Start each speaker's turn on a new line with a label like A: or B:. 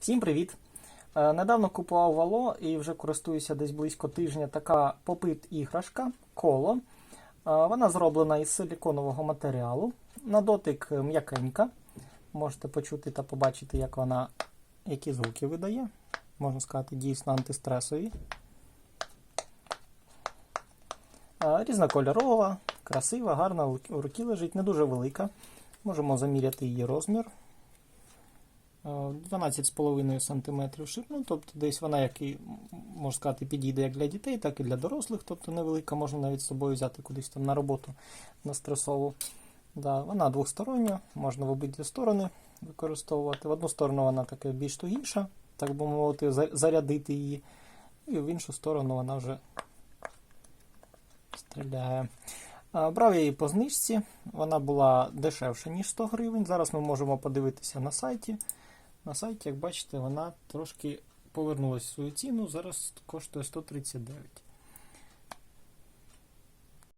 A: Всім привіт! Е, Недавно купував вало і вже користуюся десь близько тижня. Така попит іграшка коло. Е, Вона зроблена із силіконового матеріалу. На дотик е, м'якенька. Можете почути та побачити, як вона, які звуки видає. Можна сказати, дійсно антистресові. Різнокольорова, красива, гарна, у руки лежить, не дуже велика. Можемо заміряти її розмір. Е, 12,5 см ширину, тобто десь вона, як і, можна сказати, підійде як для дітей, так і для дорослих, тобто невелика, можна навіть з собою взяти кудись там на роботу на стресову. Да, вона двостороння, можна в обидві сторони використовувати. В одну сторону вона така більш тугіша, так би мовити, зарядити її, і в іншу сторону вона вже стріляє. Брав я її по знижці, вона була дешевша, ніж 100 гривень. Зараз ми можемо подивитися на сайті. На сайті, як бачите, вона трошки повернулася в свою ціну, зараз коштує 139.